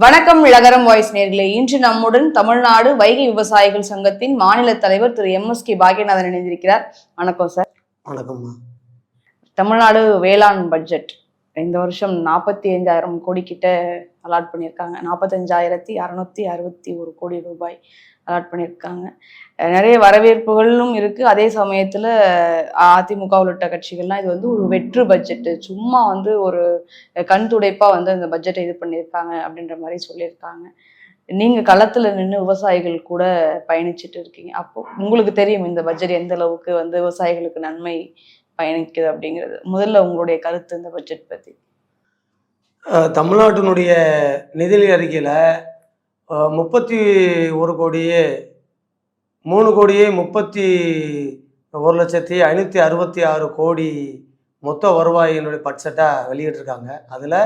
வணக்கம் இளகரம் வாய்ஸ் நேர்களே. இன்று நம்முடன் தமிழ்நாடு வைகை விவசாயிகள் சங்கத்தின் மாநில தலைவர் திரு எம். எஸ். கே. பாக்யநாதன் இணைந்திருக்கிறார். வணக்கம் சார். வணக்கம்மா. தமிழ்நாடு வேளாண் பட்ஜெட். இந்த வருஷம் நாற்பத்தி அஞ்சாயிரம் கோடி கிட்ட அலாட் பண்ணியிருக்காங்க. நாற்பத்தஞ்சாயிரத்தி அறுநூத்தி அறுபத்தி ஒரு கோடி ரூபாய். அலாட் பண்ணியிருக்காங்க நிறைய வரவேற்புகளும் இருக்குது அதே சமயத்தில் அதிமுக உள்ளிட்ட கட்சிகள்லாம் இது வந்து ஒரு வெற்று பட்ஜெட்டு சும்மா வந்து ஒரு கண் துடைப்பாக வந்து அந்த பட்ஜெட்டை இது பண்ணியிருக்காங்க அப்படின்ற மாதிரி சொல்லியிருக்காங்க நீங்கள் களத்தில் நின்று விவசாயிகள் கூட பயணிச்சுட்டு இருக்கீங்க. அப்போ உங்களுக்கு தெரியும் இந்த பட்ஜெட் எந்த அளவுக்கு வந்து விவசாயிகளுக்கு நன்மை பயணிக்குது அப்படிங்கிறது. முதல்ல உங்களுடைய கருத்து இந்த பட்ஜெட் பற்றி தமிழ்நாட்டினுடைய நிதி அறிக்கையில் முப்பத்தி ஒரு கோடியே மூணு கோடியே முப்பத்தி ஒரு லட்சத்தி ஐநூற்றி அறுபத்தி ஆறு கோடி மொத்த வருவாயினுடைய பட்ஜெட்டாக வெளியிட்டிருக்காங்க. அதில்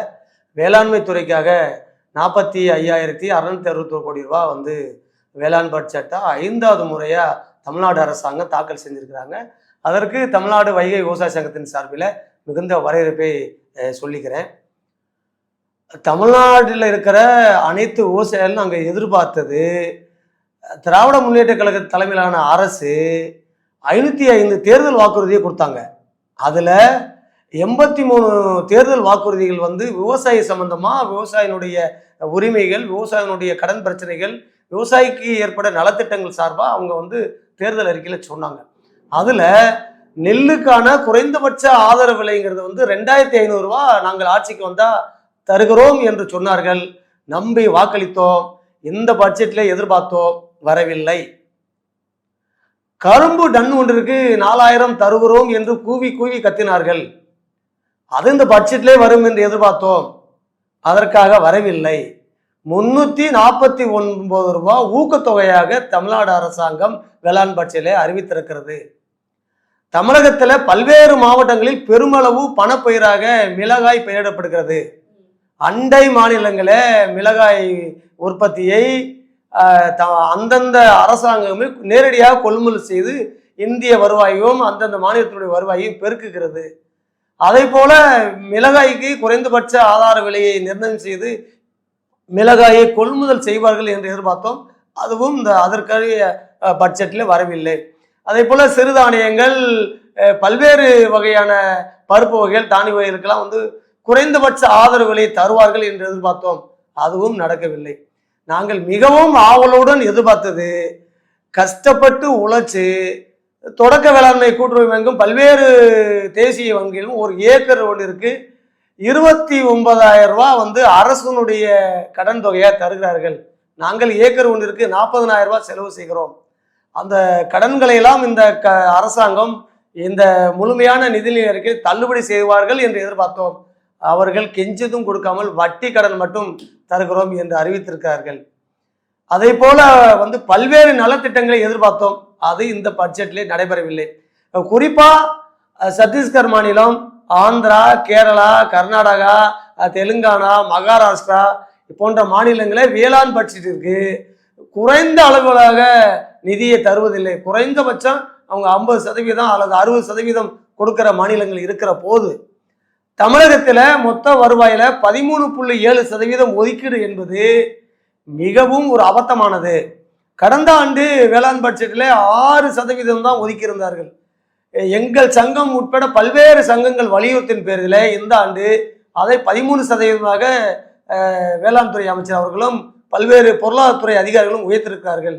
வேளாண்மை துறைக்காக நாற்பத்தி ஐயாயிரத்தி அறநூற்றி அறுபத்தோரு கோடி ரூபா வந்து வேளாண் பட்ஜெட்டாக ஐந்தாவது முறையாக தமிழ்நாடு அரசாங்கம் தாக்கல் செஞ்சுருக்கிறாங்க. அதற்கு தமிழ்நாடு வைகை விவசாய சங்கத்தின் சார்பில் மிகுந்த வரவேற்பை சொல்லிக்கிறேன். தமிழ்நாட்டில் இருக்கிற அனைத்து விவசாயிகளும் நாங்கள் எதிர்பார்த்தது திராவிட முன்னேற்ற கழக தலைமையிலான அரசு ஐநூற்றி ஐந்து தேர்தல் வாக்குறுதியை கொடுத்தாங்க. அதில் எண்பத்தி மூணு தேர்தல் வாக்குறுதிகள் வந்து விவசாயி சம்பந்தமாக விவசாயினுடைய உரிமைகள் விவசாயினுடைய கடன் பிரச்சனைகள் விவசாயிக்கு ஏற்பட நலத்திட்டங்கள் சார்பாக அவங்க வந்து தேர்தல் அறிக்கையில் சொன்னாங்க. அதில் நெல்லுக்கான குறைந்தபட்ச ஆதரவு விலைங்கிறது வந்து ரெண்டாயிரத்தி ஐநூறுரூவா நாங்கள் ஆட்சிக்கு வந்தால் தருகிறோம் என்று சொன்னார்கள். நம்பி வாக்களித்தோம். இந்த பட்ஜெட்டில் எதிர்பார்த்தோம் வரவில்லை. கரும்பு டன் ஒன்றிற்கு நாலாயிரம் தருகிறோம் என்று கூவி கூவி கத்தினார்கள். அது இந்த பட்ஜெட்லே வரும் என்று எதிர்பார்த்தோம். அதற்காக வரவில்லை. முன்னூத்தி நாற்பத்தி ஒன்பது ரூபா ஊக்கத்தொகையாக தமிழ்நாடு அரசாங்கம் வேளாண் பட்ஜெட்டில் அறிவித்திருக்கிறது. தமிழகத்தில் பல்வேறு மாவட்டங்களில் பெருமளவு பணப்பயிராக மிளகாய் பயிரிடப்படுகிறது. அண்டை மாநிலங்களே மிளகாய் உற்பத்தியை த- அந்தந்த அரசாங்கமே நேரடியாக கொள்முதல் செய்து இந்திய வருவாயும் அந்தந்த மாநிலத்தினுடைய வருவாயையும் பெருக்குகிறது. அதே போல மிளகாய்க்கு குறைந்தபட்ச ஆதார விலையை நிர்ணயம் செய்து மிளகாயை கொள்முதல் செய்வார்கள் என்று எதிர்பார்த்தோம். அதுவும் இந்த அதற்கரிய பட்ஜெட்டில் வரவில்லை. அதே போல சிறுதானியங்கள் பல்வேறு வகையான பருப்பு வகைகள் தானிய வகைகளுக்கெல்லாம் வந்து குறைந்தபட்ச ஆதரவுகளை தருவார்கள் என்று எதிர்பார்த்தோம். அதுவும் நடக்கவில்லை. நாங்கள் மிகவும் ஆவலுடன் எதிர்பார்த்தது கஷ்டப்பட்டு உழைச்சி தொடக்க வேளாண்மை கூட்டுறவு வங்கும் பல்வேறு தேசிய வங்கியிலும் ஒரு ஏக்கர் ஒன்று இருக்கு. இருபத்தி ஒன்பதாயிரம் ரூபாய் வந்து அரசனுடைய கடன் தொகையாக தருகிறார்கள். நாங்கள் ஏக்கர் ஒன்றிற்கு நாற்பதனாயிரம் ரூபாய் செலவு செய்கிறோம். அந்த கடன்களை எல்லாம் இந்த க அரசாங்கம் இந்த முழுமையான நிதிநிலை அறிக்கை தள்ளுபடி செய்வார்கள் என்று எதிர்பார்த்தோம். அவர்கள் கெஞ்சதும் கொடுக்காமல் வட்டி கடன் மட்டும் தருகிறோம் என்று அறிவித்திருக்கிறார்கள். அதே போல வந்து பல்வேறு நலத்திட்டங்களை எதிர்பார்த்தோம். அது இந்த பட்ஜெட்லேயே நடைபெறவில்லை. குறிப்பாக சத்தீஸ்கர் மாநிலம் ஆந்திரா கேரளா கர்நாடகா தெலுங்கானா மகாராஷ்டிரா போன்ற மாநிலங்களே வேளாண் பட்ஜெட்டிற்கு குறைந்த அளவுகளாக நிதியை தருவதில்லை. குறைந்தபட்சம் அவங்க ஐம்பது சதவீதம் அல்லது அறுபது சதவீதம் கொடுக்கிற மாநிலங்கள் இருக்கிற போது தமிழகத்தில் மொத்த வருவாயில் பதிமூணு புள்ளி ஏழு சதவீதம் ஒதுக்கீடு என்பது மிகவும் ஒரு அபத்தமானது. கடந்த ஆண்டு வேளாண் பட்ஜெட்டில் ஆறு சதவீதம் தான் ஒதுக்கியிருந்தார்கள். எங்கள் சங்கம் உட்பட பல்வேறு சங்கங்கள் வலியுறுத்தின் பேரில் இந்த ஆண்டு அதை பதிமூணு சதவீதமாக வேளாண் துறை அமைச்சர் அவர்களும் பல்வேறு பொருளாதாரத்துறை அதிகாரிகளும் உயர்த்திருக்கிறார்கள்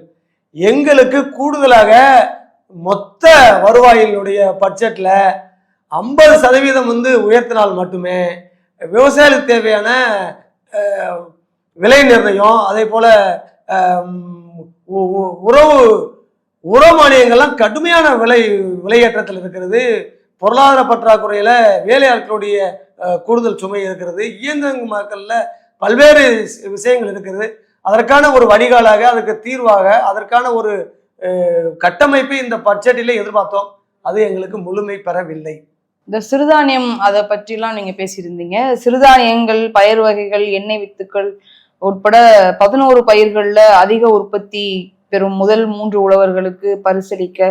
எங்களுக்கு கூடுதலாக மொத்த வருவாயினுடைய பட்ஜெட்டில் ஐம்பது சதவீதம் வந்து உயர்த்தினால் மட்டுமே விவசாயிகளுக்கு தேவையான விலை நிர்ணயம் அதே போல் உறவு உர மானியங்கள்லாம் கடுமையான விலை விலையேற்றத்தில் இருக்கிறது. பொருளாதார பற்றாக்குறையில் வேலையாட்களுடைய கூடுதல் சுமை இருக்கிறது. இயந்திரங்க மக்களில் பல்வேறு விஷயங்கள் இருக்கிறது. அதற்கான ஒரு வடிகாலாக அதற்கு தீர்வாக அதற்கான ஒரு கட்டமைப்பை இந்த பட்ஜெட்டிலே எதிர்பார்த்தோம். அது எங்களுக்கு முழுமை பெறவில்லை. இந்த சிறுதானியம் அதை பற்றிலாம் நீங்க பேசியிருந்தீங்க. சிறுதானியங்கள் பயிர் வகைகள் எண்ணெய் வித்துக்கள் உட்பட பதினோரு பயிர்களில் அதிக உற்பத்தி பெறும் முதல் மூன்று உழவர்களுக்கு பரிசளிக்க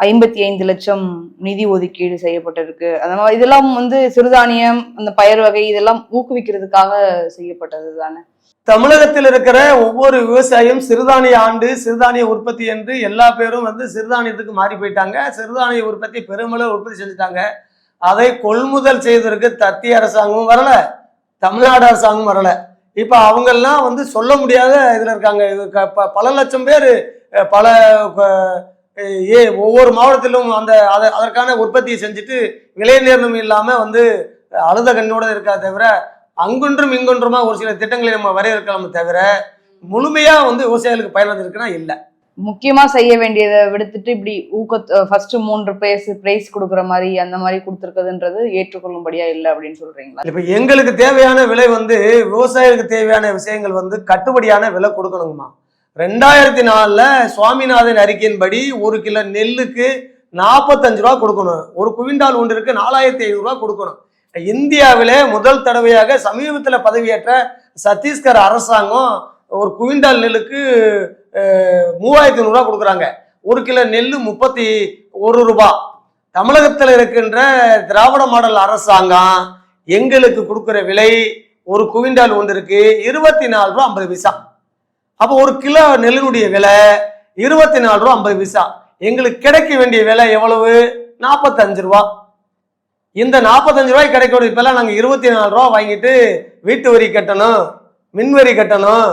ஐம்பத்தி ஐந்து லட்சம் நிதி ஒதுக்கீடு செய்யப்பட்டிருக்கு. அதனால மாதிரி இதெல்லாம் வந்து சிறுதானியம் அந்த பயிர் வகை இதெல்லாம் ஊக்குவிக்கிறதுக்காக செய்யப்பட்டது தானே தமிழகத்தில் இருக்கிற ஒவ்வொரு விவசாயியும் சிறுதானிய ஆண்டு சிறுதானிய உற்பத்தி என்று எல்லா பேரும் வந்து சிறுதானியத்துக்கு மாறி போயிட்டாங்க. சிறுதானிய உற்பத்தி பெருமளவு உற்பத்தி செஞ்சுட்டாங்க. அதை கொள்முதல் செய்வதற்கு தத்திய அரசாங்கமும் வரல தமிழ்நாடு அரசாங்கமும் வரல. இப்ப அவங்கெல்லாம் வந்து சொல்ல முடியாத இதுல இருக்காங்க. இது க- ப- பல லட்சம் பேர் பல ஏ ஒவ்வொரு மாவட்டத்திலும் அந்த அதை அதற்கான உற்பத்தியை செஞ்சுட்டு விலை நிர்ணயம் இல்லாம வந்து அழுத கண்ணோட இருக்கா தவிர அங்கொன்றும் இங்கொன்றுமா ஒரு சில திட்டங்களை நம்ம வரையறுக்கலாமே தவிர முழுமையா வந்து விவசாயிகளுக்கு பயன் வந்திருக்குன்னா இல்ல. முக்கியமா செய்ய வேண்டியதை விடுத்துட்டு இப்படி ஊக்க ஃபர்ஸ்ட் மூன்று பிரைஸ் பிரைஸ் கொடுக்குற மாதிரி அந்த மாதிரி கொடுத்துருக்குதுன்றது ஏற்றுக்கொள்ளும்படியா இல்லை அப்படின்னு சொல்றீங்களா? இப்ப எங்களுக்கு தேவையான விலை வந்து விவசாயிகளுக்கு தேவையான விஷயங்கள் வந்து கட்டுப்படியான விலை கொடுக்கணுங்கம்மா. ரெண்டாயிரத்தி நாலுல சுவாமிநாதன் அறிக்கையின்படி ஒரு கிலோ நெல்லுக்கு நாற்பத்தஞ்சு ரூபா கொடுக்கணும். ஒரு குவிண்டால் ஒன்றிற்கு நாலாயிரத்தி ஐநூறு ரூபா கொடுக்கணும். இந்தியாவிலே முதல் தடவையாக சமீபத்தில் பதவியேற்ற சத்தீஸ்கர் அரசாங்கம் ஒரு குவிண்டால் நெல்லுக்கு மூவாயிரத்தி நூறுரூவா கொடுக்குறாங்க. ஒரு கிலோ நெல் முப்பத்தி ஒரு ரூபா. தமிழகத்தில் இருக்கின்ற திராவிட மாடல் அரசாங்கம் எங்களுக்கு கொடுக்குற விலை ஒரு குவிண்டால் ஒன்றிற்கு இருபத்தி நாலு ரூபா ஐம்பது பைசா. அப்போ ஒரு கிலோ நெல்லினுடைய விலை இருபத்தி நாலு ரூபா ஐம்பது பைசா. எங்களுக்கு கிடைக்க வேண்டிய விலை எவ்வளவு? நாற்பத்தஞ்சு ரூபா. இந்த நாற்பத்தஞ்சு ரூபாய் கிடைக்கக்கூடிய இப்பெல்லாம் நாங்கள் இருபத்தி நாலு ரூபா வாங்கிட்டு வீட்டு வரி கட்டணும் மின் வரி கட்டணும்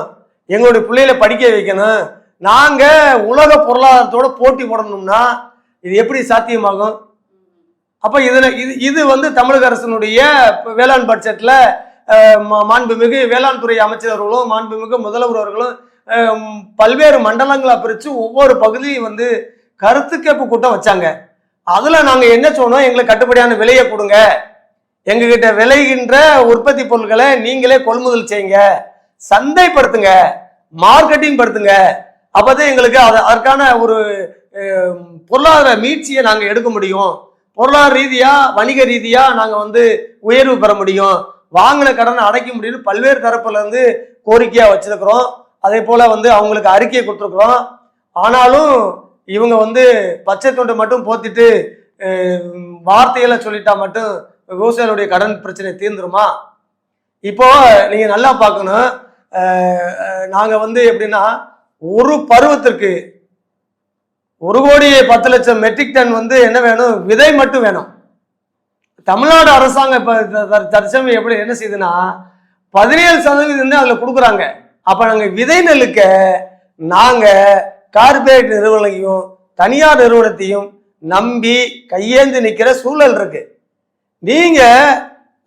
எங்களுடைய பிள்ளைகளை படிக்க வைக்கணும். நாங்கள் உலக பொருளாதாரத்தோட போட்டி போடணும்னா இது எப்படி சாத்தியமாகும்? அப்போ இதில் இது இது வந்து தமிழக அரசினுடைய வேளாண் பட்ஜெட்டில் மாண்புமிகு வேளாண் துறை அமைச்சர்களும் மாண்புமிகு முதல்வர் அவர்களும் பல்வேறு மண்டலங்களை பிரித்து ஒவ்வொரு பகுதியும் வந்து கருத்து கேட்பு கூட்டம் வச்சாங்க. அதில் நாங்கள் என்ன சொன்னோம்? எங்களுக்கு கட்டுப்படியான விலையை கொடுங்க. எங்ககிட்ட விளைகின்ற உற்பத்தி பொருட்களை நீங்களே கொள்முதல் செய்யுங்க. சந்தைப்படுத்துங்க. மார்க்கெட்டிங் படுத்துங்க. அப்பதான் எங்களுக்கு அது அதற்கான ஒரு பொருளாதார மீட்சியை நாங்கள் எடுக்க முடியும். பொருளாதார ரீதியா வணிக ரீதியா நாங்க வந்து உயர்வு பெற முடியும். வாங்கின கடனை அடைக்க முடியும்னு பல்வேறு தரப்புல இருந்து கோரிக்கையா வச்சிருக்கிறோம். அதே போல வந்து அவங்களுக்கு அறிக்கையை கொடுத்துருக்குறோம். ஆனாலும் இவங்க வந்து பச்சை துண்டு மட்டும் போத்திட்டு வார்த்தைகளை சொல்லிட்டா மட்டும் விவசாயிகளுடைய கடன் பிரச்சனை தீர்ந்துருமா? இப்போ நீங்க நல்லா பார்க்கணும். நாங்க வந்து எப்படின்னா ஒரு பருவத்திற்கு ஒரு கோடி பத்து லட்சம் மெட்ரிக் டன் வந்து என்ன வேணும்? விதை மட்டும் வேணும். தமிழ்நாடு அரசாங்கம் இப்ப த- தற்சமயம் எப்படி என்ன செய்யுதுன்னா பதினேழு சதவீதம் தான் அதுல கொடுக்குறாங்க. அப்ப நாங்க விதை நெல்லுக்க நாங்க கார்பரேட் நிறுவனங்களையும் தனியார் நிறுவனத்தையும் நம்பி கையேந்து நிற்கிற சூழல் இருக்கு. நீங்க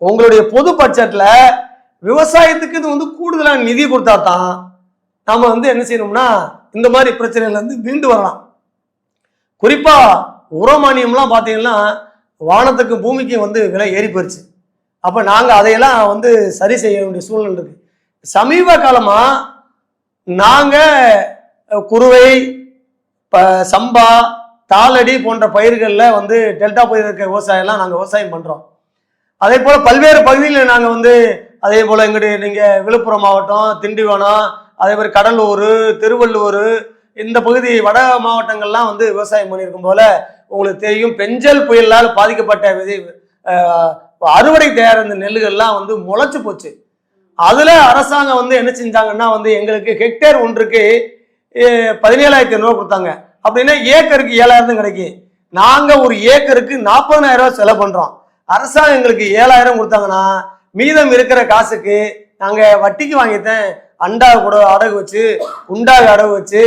உங்களுடைய பொது பட்ஜெட்ல விவசாயத்துக்கு இது வந்து கூடுதலான நிதி கொடுத்தா தான் நம்ம வந்து என்ன செய்யணும்னா இந்த மாதிரி பிரச்சனைகள் வந்து மீண்டு வரலாம். குறிப்பா உரமானியம்லாம் பார்த்தீங்கன்னா வானத்துக்கு பூமிக்கும் வந்து விலை ஏறி போயிருச்சு. அப்போ நாங்கள் அதையெல்லாம் வந்து சரி செய்ய வேண்டிய சூழல் இருக்கு. சமீப காலமாக நாங்கள் குறுவை குருவை ப சம்பா தாளடி போன்ற பயிர்களில் வந்து டெல்டா பயிர் இருக்கிற விவசாயம்லாம் நாங்கள் விவசாயம் பண்ணுறோம் அதே போல் பல்வேறு பகுதிகளில் நாங்கள் வந்து அதே போல் எங்களுடைய நீங்கள் விழுப்புரம் மாவட்டம் திண்டிவனம் அதே மாதிரி கடலூர் திருவள்ளூர் இந்த பகுதி வட மாவட்டங்கள்லாம் வந்து விவசாயம் பண்ணியிருக்கும் போல உங்களுக்கு தெரியும். பெஞ்சல் புயலால் பாதிக்கப்பட்ட விதை அறுவடை தயார் இந்த நெல்லுகள்லாம் வந்து முளைச்சு போச்சு. அதில் அரசாங்கம் வந்து என்ன செஞ்சாங்கன்னா வந்து எங்களுக்கு ஹெக்டேர் ஒன்றுக்கு பதினேழாயிரத்தி ஐநூறுவா கொடுத்தாங்க. அப்படின்னா ஏக்கருக்கு ஏழாயிரம் தான் கிடைக்கும் நாங்கள் ஒரு ஏக்கருக்கு நாற்பதாயிரம் ரூபா செலவு பண்ணுறோம் அரசாங்கம் எங்களுக்கு ஏழாயிரம் கொடுத்தாங்கன்னா மீதம் இருக்கிற காசுக்கு நாங்கள் வட்டிக்கு வாங்கிட்டேன் அண்டா கூட அடகு வச்சு குண்டாக அடகு வச்சு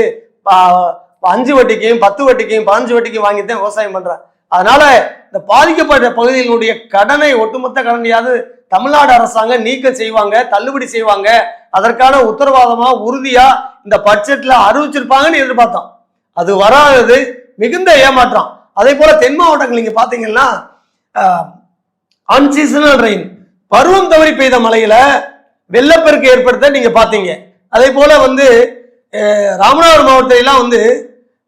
பா- அஞ்சு வட்டிக்கும் பத்து வட்டிக்கும் பதினஞ்சு வட்டிக்கும் வாங்கித்தான் விவசாயம் பண்ணுறேன் அதனால இந்த பாதிக்கப்பட்ட பகுதிகளுடைய கடனை ஒட்டுமொத்த கடனையாவது தமிழ்நாடு அரசாங்கம் நீக்கம் செய்வாங்க தள்ளுபடி செய்வாங்க. அதற்கான உத்தரவாதமா உறுதியா இந்த பட்ஜெட்ல அறிவிச்சிருப்பாங்கன்னு எதிர்பார்த்தோம். அது வராதது மிகுந்த ஏமாற்றம். அதே போல தென் மாவட்டங்கள் நீங்க பாத்தீங்கன்னா அன்சீசனல் ரெயின் பருவம் தவறி பெய்த மழையில வெள்ளப்பெருக்கு ஏற்படுத்த நீங்க பாத்தீங்க. அதே போல வந்து ராமநாதபுரம் மாவட்டத்திலாம் வந்து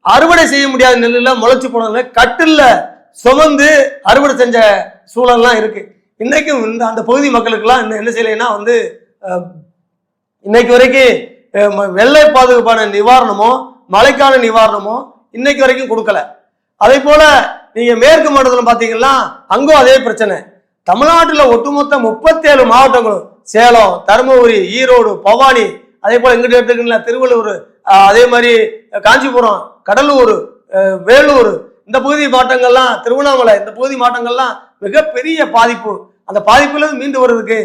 அறுவடை செய்ய முடியாத நெல்லில் முளைச்சு போனதுல கட்டில்ல சுமந்து அறுவடை செஞ்ச சூழல்லாம் இருக்கு. இன்னைக்கும் இந்த அந்த பகுதி மக்களுக்கெல்லாம் இன்னும் என்ன செய்யலைன்னா வந்து இன்னைக்கு வரைக்கும் வெள்ளை பாதுகாப்பான நிவாரணமோ மழைக்கான நிவாரணமோ இன்னைக்கு வரைக்கும் கொடுக்கல. அதே போல நீங்க மேற்கு மாவட்டத்தில் பாத்தீங்கன்னா அங்கும் அதே பிரச்சனை. தமிழ்நாட்டில் ஒட்டுமொத்த முப்பத்தேழு மாவட்டங்களும் சேலம் தருமபுரி ஈரோடு பவானி அதே போல எங்கிட்ட எடுத்துக்கிங்களா திருவள்ளூர் அதே மாதிரி காஞ்சிபுரம் கடலூர் வேலூர் இந்த பகுதி மாவட்டங்கள்லாம் திருவண்ணாமலை இந்த பகுதி மாவட்டங்கள்லாம் மிகப்பெரிய பாதிப்பு. அந்த பாதிப்புல இருந்து மீண்டு வர்றதுக்கு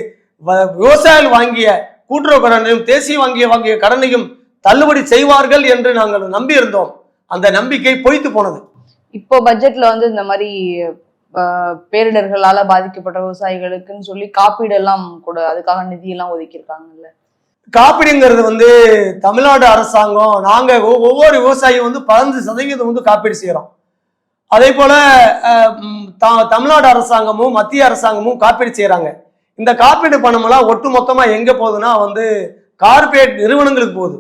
வ- விவசாயிகள் வாங்கிய கூட்டுறவு கடனையும் தேசிய வங்கிய வாங்கிய கடனையும் தள்ளுபடி செய்வார்கள் என்று நாங்கள் நம்பி இருந்தோம் அந்த நம்பிக்கை பொய்த்து போனது. இப்போ பட்ஜெட்ல வந்து இந்த மாதிரி பேரிடர்களால பாதிக்கப்பட்ட விவசாயிகளுக்குன்னு சொல்லி காப்பீடு எல்லாம் கூட அதுக்காக நிதி எல்லாம் ஒதுக்கியிருக்காங்கல்ல? காப்பீடுங்கிறது வந்து தமிழ்நாடு அரசாங்கம் நாங்க ஒவ்வொரு விவசாயியும் வந்து பதினஞ்சு சதவீதம் வந்து காப்பீடு செய்யறோம். அதே போல தமிழ்நாடு அரசாங்கமும் மத்திய அரசாங்கமும் காப்பீடு செய்கிறாங்க இந்த காப்பீடு பணமெல்லாம் ஒட்டு மொத்தமாக எங்கே போகுதுன்னா வந்து கார்பரேட் நிறுவனங்களுக்கு போகுது.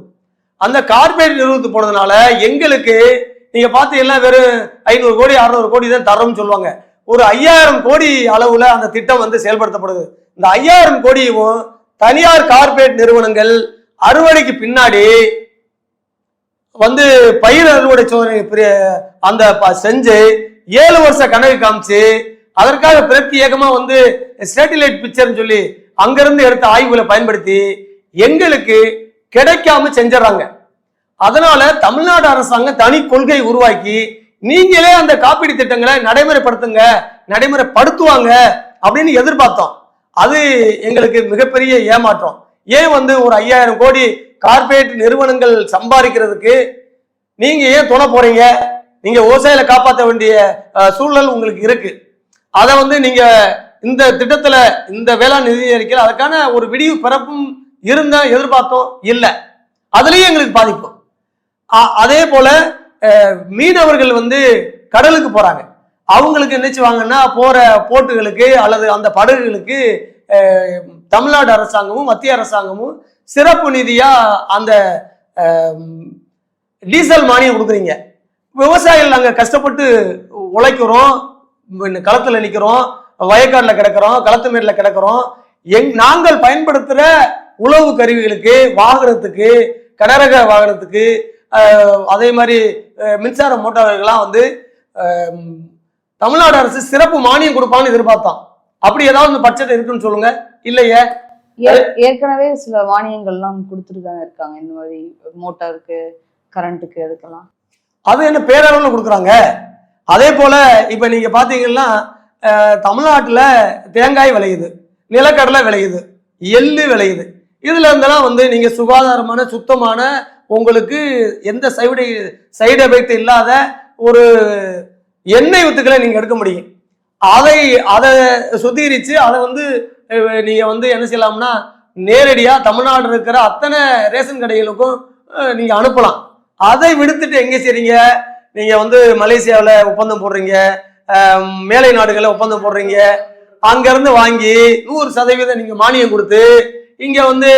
அந்த கார்பரேட் நிறுவனத்துக்கு போனதுனால எங்களுக்கு நீங்கள் பார்த்தீங்கன்னா வெறும் ஐநூறு கோடி அறுநூறு கோடி தான் தரோம்னு சொல்லுவாங்க. ஒரு ஐயாயிரம் கோடி அளவில் அந்த திட்டம் வந்து செயல்படுத்தப்படுது. இந்த ஐயாயிரம் கோடியும் தனியார் கார்ப்பரேட் நிறுவனங்கள் அறுவடைக்கு பின்னாடி வந்து பயிர் அறுவடை சோதனை அந்த ப- செஞ்சு ஏழு வருஷ கணக்கு காமிச்சு அதற்காக பிரத்யேகமா வந்து சேட்டிலைட் பிக்சர்னு சொல்லி அங்கிருந்து எடுத்த ஆய்வுகளை பயன்படுத்தி எங்களுக்கு கிடைக்காம செஞ்சிடறாங்க. அதனால தமிழ்நாடு அரசாங்கம் தனி கொள்கை உருவாக்கி நீங்களே அந்த காப்பீடு திட்டங்களை நடைமுறைப்படுத்துங்க நடைமுறைப்படுத்துவாங்க அப்படின்னு எதிர்பார்த்தோம். அது எங்களுக்கு மிகப்பெரிய ஏமாற்றம். ஏன் வந்து ஒரு ஐயாயிரம் கோடி கார்ப்பரேட் நிறுவனங்கள் சம்பாதிக்கிறதுக்கு நீங்க ஏன் துணை போறீங்க? நீங்க விவசாயில காப்பாற்ற வேண்டிய சூழல் உங்களுக்கு இருக்கு. அதை வந்து நீங்க இந்த திட்டத்துல இந்த வேளாண் நிதி அறிக்கையில் அதுக்கான ஒரு விடிவு பிறப்பும் இருந்த எதிர்பார்த்தோம்? இல்லை. அதுலயும் எங்களுக்கு பாதிப்பு. அதே போல மீனவர்கள் வந்து கடலுக்கு போறாங்க. அவங்களுக்கு என்ன செய்வாங்கன்னா போற போட்டுகளுக்கு அல்லது அந்த படகுகளுக்கு தமிழ்நாடு அரசாங்கமும் மத்திய அரசாங்கமும் சிறப்பு நிதியா அந்த டீசல் மானியம் கொடுக்குறீங்க. விவசாயிகள் நாங்கள் கஷ்டப்பட்டு உழைக்கிறோம் இந்த நிற்கிறோம் நிக்கிறோம் கிடக்கிறோம் களத்து மேட்ல கிடக்கிறோம். எங் நாங்கள் பயன்படுத்துகிற உழவு கருவிகளுக்கு வாகனத்துக்கு கடரக வாகனத்துக்கு அதே மாதிரி மின்சார மோட்டார்களுக்கெல்லாம் வந்து தமிழ்நாடு அரசு சிறப்பு மானியம் கொடுப்பான்னு எதிர்பார்த்தான். அப்படி ஏதாவது இந்த பட்ஜெட் இருக்குன்னு சொல்லுங்க. இல்லையே? ஏ- ஏற்கனவே சில மானியங்கள்லாம் கொடுத்துட்டு இருக்காங்க. இந்த மாதிரி மோட்டாருக்கு கரண்ட்டுக்கு அதுக்கெல்லாம். அது என்ன பேரளவில் கொடுக்குறாங்க? அதே போல் இப்போ நீங்கள் பார்த்தீங்கன்னா தமிழ்நாட்டில் தேங்காய் விளையுது நிலக்கடலை விளையுது எள்ளு விளையுது. இதில் இருந்தெல்லாம் வந்து நீங்கள் சுகாதாரமான சுத்தமான உங்களுக்கு எந்த சைடு சைடு எஃபெக்ட் இல்லாத ஒரு எண்ணெய் வித்துக்களை நீங்கள் எடுக்க முடியும். அதை அதை சுத்திகரித்து அதை வந்து நீங்கள் வந்து என்ன செய்யலாம்னா நேரடியாக தமிழ்நாடு இருக்கிற அத்தனை ரேஷன் கடைகளுக்கும் நீங்கள் அனுப்பலாம். அதை விடுத்துட்டு எங்கே செய்றீங்க நீங்க வந்து மலேசியாவில் ஒப்பந்தம் போடுறீங்க. மேலை நாடுகளில் ஒப்பந்தம் போடுறீங்க. அங்கேருந்து வாங்கி நூறு சதவீதம் நீங்கள் மானியம் கொடுத்து இங்கே வந்து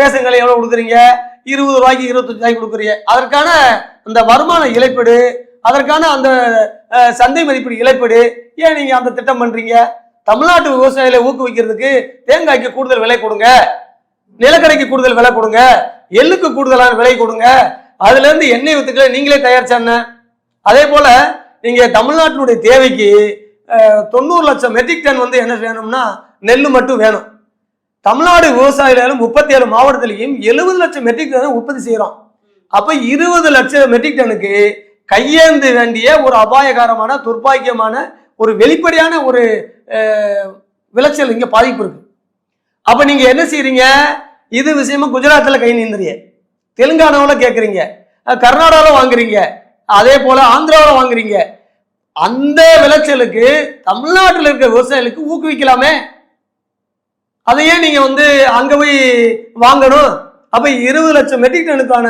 ரேஷன் கடை எவ்வளோ கொடுக்குறீங்க? இருபது ரூபாய்க்கு இருபத்தஞ்சு ரூபாய்க்கு கொடுக்குறீங்க. அதற்கான அந்த வருமான இழப்பீடு அதற்கான அந்த சந்தை மதிப்பீடு இழப்பீடு ஏன் நீங்கள் அந்த திட்டம் பண்ணுறீங்க தமிழ்நாட்டு விவசாயிகளை ஊக்குவிக்கிறதுக்கு தேங்காய்க்கு கூடுதல் விலை கொடுங்க. நிலக்கடைக்கு கூடுதல் விலை கொடுங்க. எள்ளுக்கு கூடுதலான விலை கொடுங்க. அதுல இருந்து எண்ணெய் வித்துக்களை நீங்களே தயாரிச்சான அதே போல நீங்க தமிழ்நாட்டினுடைய தேவைக்கு தொண்ணூறு லட்சம் மெட்ரிக் டன் வந்து என்ன வேணும்னா நெல் மட்டும் வேணும். தமிழ்நாடு விவசாயிகளும் முப்பத்தி ஏழு மாவட்டத்திலையும் எழுபது லட்சம் மெட்ரிக் டன் உற்பத்தி செய்யறோம். அப்ப இருபது லட்சம் மெட்ரிக் டனுக்கு கையேந்து வேண்டிய ஒரு அபாயகரமான துர்ப்பாக்கியமான ஒரு வெளிப்படையான ஒரு விளைச்சல் இங்க பாதிப்பு இருக்கு. அப்ப நீங்க என்ன செய்கிறீங்க இது விஷயமா குஜராத்ல கை நீந்துறீங்க. தெலுங்கானாவில் கேட்குறீங்க கர்நாடகாவில் வாங்குறீங்க. அதே போல ஆந்திராவில் வாங்குறீங்க. அந்த விளைச்சலுக்கு தமிழ்நாட்டில் இருக்க விவசாயிகளுக்கு ஊக்குவிக்கலாமே. அதை ஏன் நீங்க வந்து அங்க போய் வாங்கணும். அப்ப இருபது லட்சம் மெட்ரிக் டனுக்கான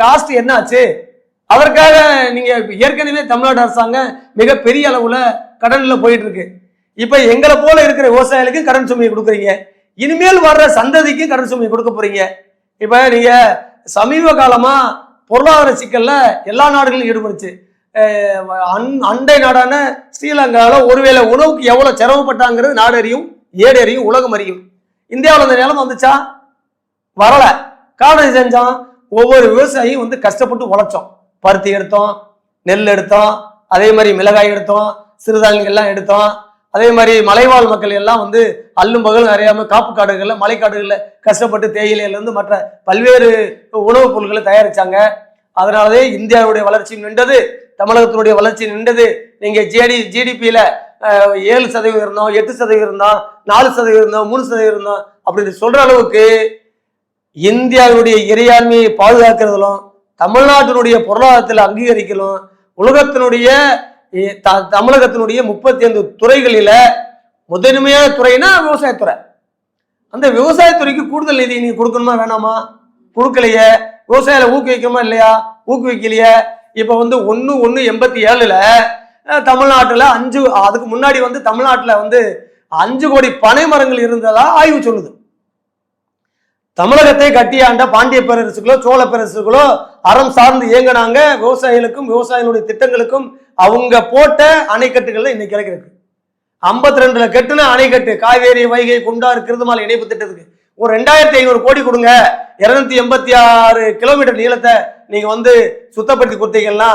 காஸ்ட் என்ன ஆச்சு அதற்காக நீங்க ஏற்கனவே தமிழ்நாடு அரசாங்கம் மிகப்பெரிய அளவுல கடனில் போயிட்டு இருக்கு இப்ப எங்களை போல இருக்கிற விவசாயிகளுக்கு கடன் சுமையை கொடுக்குறீங்க. இனிமேல் வர்ற சந்ததிக்கு கடன் சுமையை கொடுக்க போறீங்க. இப்ப நீங்க சமீப காலமாக பொருளாதார சிக்கலில் எல்லா நாடுகளும் ஈடுபடுச்சு. அன் அண்டை நாடான ஸ்ரீலங்காவில் ஒருவேளை உணவுக்கு எவ்வளோ சிரமப்பட்டாங்கிறது நாடு அறியும் ஏடு அறியும் உலகம் அறியும். இந்தியாவில் இந்த நிலம் வந்துச்சா? வரலை. காரணம் செஞ்சோம் ஒவ்வொரு விவசாயியும் வந்து கஷ்டப்பட்டு உழைச்சோம். பருத்தி எடுத்தோம் நெல் எடுத்தோம் அதே மாதிரி மிளகாய் எடுத்தோம் சிறுதானியங்கள் எல்லாம் எடுத்தோம். அதே மாதிரி மலைவாழ் மக்கள் எல்லாம் வந்து அல்லும் பகலும் அறியாம காப்பு காடுகளில் மலைக்காடுகளில் கஷ்டப்பட்டு தேயிலையிலேருந்து மற்ற பல்வேறு உணவுப் பொருட்களை தயாரிச்சாங்க. அதனாலதே இந்தியாவுடைய வளர்ச்சி நின்றது தமிழகத்தினுடைய வளர்ச்சி நின்றது. நீங்க ஜிடி ஜிடிபியில ஏழு சதவீதம் இருந்தோம் எட்டு சதவீதம் இருந்தோம் நாலு சதவீதம் இருந்தோம் மூணு சதவீதம் இருந்தோம் அப்படின்னு சொல்ற அளவுக்கு இந்தியாவுடைய இறையாண்மையை பாதுகாக்கிறதிலும் தமிழ்நாட்டினுடைய பொருளாதாரத்தில் அங்கீகரிக்கலும் உலகத்தினுடைய தமிழகத்தினுடைய முப்பத்தி ஐந்து துறைகளில முதன்மையான துறைனா விவசாயத்துறை அந்த விவசாயத்துறைக்கு கூடுதல் நிதி நீங்க கொடுக்கணுமா வேணாமா? கொடுக்கலையே. விவசாயில ஊக்குவிக்கணுமா இல்லையா? ஊக்குவிக்கலையே. இப்போ வந்து ஒன்று ஒன்று எண்பத்தி ஏழில் தமிழ்நாட்டில் அஞ்சு அதுக்கு முன்னாடி வந்து தமிழ்நாட்டில் வந்து அஞ்சு கோடி பனை மரங்கள் இருந்ததா ஆய்வு சொல்லுது. தமிழகத்தை கட்டியாண்ட பாண்டிய பேரரசுகளோ சோழ பேரரசுகளோ அறம் சார்ந்து இயங்கினாங்க. விவசாயிகளுக்கும் விவசாயிகளுடைய திட்டங்களுக்கும் அவங்க போட்ட அணைக்கட்டுகள்ல இன்னைக்கு இறக்கிருக்கு ஐம்பத்தி ரெண்டுல கட்டுன அணைக்கட்டு காவேரி வைகை குண்டாறு கிருதுமால் இணைப்பு திட்டத்துக்கு ஒரு ரெண்டாயிரத்தி ஐநூறு கோடி கொடுங்க. இருநூத்தி எண்பத்தி ஆறு கிலோமீட்டர் நீளத்தை நீங்க வந்து சுத்தப்படுத்தி கொடுத்தீங்கன்னா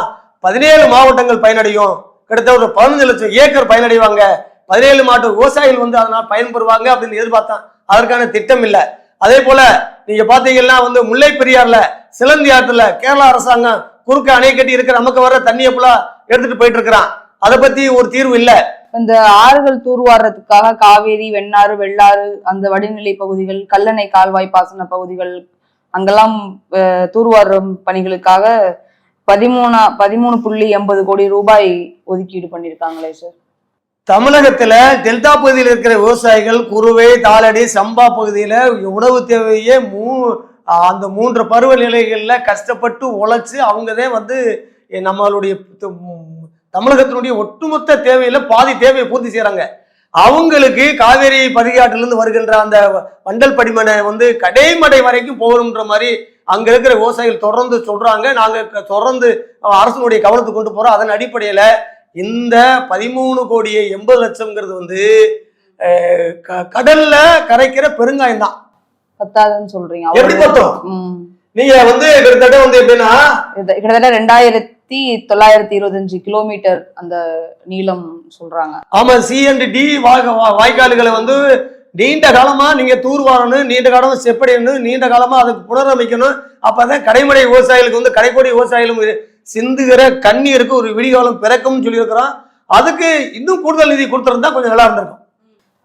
பதினேழு மாவட்டங்கள் பயனடையும். கிட்டத்தட்ட ஒரு பதினஞ்சு லட்சம் ஏக்கர் பயனடைவாங்க. பதினேழு மாவட்ட விவசாயிகள் வந்து அதனால் பயன்பெறுவாங்க அப்படின்னு எதிர்பார்த்தான். அதற்கான திட்டம் இல்லை. அதே போல நீங்க பாத்தீங்கன்னா வந்து முல்லை பெரியார்ல சிலந்தி ஆற்றுல கேரளா அரசாங்கம் குறுக்க அணை கட்டி இருக்கிற நமக்கு வர தண்ணியை ஃபுல்லா எடுத்துட்டு போயிட்டு இருக்கிறான் அதை பத்தி ஒரு தீர்வு இல்ல. இந்த ஆறுகள் தூர்வாடுறதுக்காக காவேரி வெண்ணாறு வெள்ளாறு அந்த வடிநிலை பகுதிகள் கல்லணை கால்வாய் பாசன பகுதிகள் அங்கெல்லாம் தூர்வாரும் பணிகளுக்காக பதிமூணா பதிமூணு புள்ளி எண்பது கோடி ரூபாய் ஒதுக்கீடு பண்ணியிருக்காங்களே சார். தமிழகத்துல டெல்டா பகுதியில் இருக்கிற விவசாயிகள் குறுவை தாளடி சம்பா பகுதியில உணவு தேவையே மூ அந்த மூன்று பருவநிலைகள்ல கஷ்டப்பட்டு உழைச்சு அவங்கதான் வந்து நம்மளுடைய தமிழகத்தினுடைய ஒட்டுமொத்த தேவையில பாதி தேவையை பூர்த்தி செய்றாங்க. அவங்களுக்கு காவேரி பதிகாட்டிலிருந்து வருகின்ற அந்த வண்டல் படிமனை வந்து கடைமடை வரைக்கும் போகணுன்ற மாதிரி அங்க இருக்கிற விவசாயிகள் தொடர்ந்து சொல்றாங்க. நாங்க தொடர்ந்து அரசனுடைய கவனத்துக்கு கொண்டு போறோம். அதன் அடிப்படையில இந்த பதிமூணு கோடியே எண்பது லட்சம்ங்கிறது வந்து கடல்ல கரைக்கிற பெருங்காயம் தான். பத்தாதுன்னு சொல்றீங்க. எப்படி பார்த்தோம். நீங்க வந்து கிட்டத்தட்ட வந்து எப்படின்னா கிட்டத்தட்ட ரெண்டாயிரத்தி தொள்ளாயிரத்தி இருபத்தஞ்சு கிலோமீட்டர் அந்த நீளம் சொல்றாங்க. ஆமா சி அண்ட் டி வாய்க்கால்களை வந்து நீண்ட காலமா நீங்க தூர்வாரணும் நீண்ட காலமா செப்படையணும் நீண்ட காலமா அதுக்கு புனரமைக்கணும். அப்பதான் கடைமடை விவசாயிகளுக்கு வந்து கடைக்கோடி விவசாயிகளும் சிந்துகிற கண்ணீருக்கு ஒரு விடிகாலம் பிறக்கும்னு சொல்லியிருக்கிறோம். அதுக்கு இன்னும் கூடுதல் நிதி கொடுத்துருந்தா கொஞ்சம் நல்லா இருந்திருக்கும்.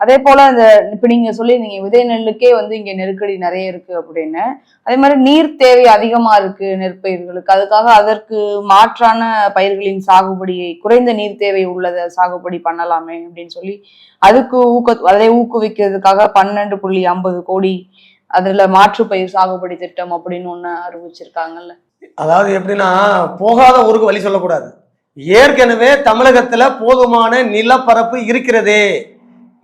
அதே போல இந்த இப்ப நீங்க சொல்லியிருந்தீங்க விதை நெல்லுக்கே வந்து இங்க நெருக்கடி நிறைய இருக்கு அப்படின்னு. அதே மாதிரி நீர் தேவை அதிகமா இருக்கு நெற்பயிர்களுக்கு. அதுக்காக அதற்கு மாற்றான பயிர்களின் சாகுபடியை குறைந்த நீர் தேவை உள்ளதை சாகுபடி பண்ணலாமே அப்படின்னு சொல்லி அதுக்கு ஊக்க அதை ஊக்குவிக்கிறதுக்காக பன்னெண்டு புள்ளி ஐம்பது கோடி அதுல மாற்று பயிர் சாகுபடி திட்டம் அப்படின்னு ஒண்ணு அறிவிச்சிருக்காங்கல்ல. அதாவது எப்படின்னா போகாத ஊருக்கு வழி சொல்லக்கூடாது. ஏற்கனவே தமிழகத்துல போதுமான நிலப்பரப்பு இருக்கிறதே.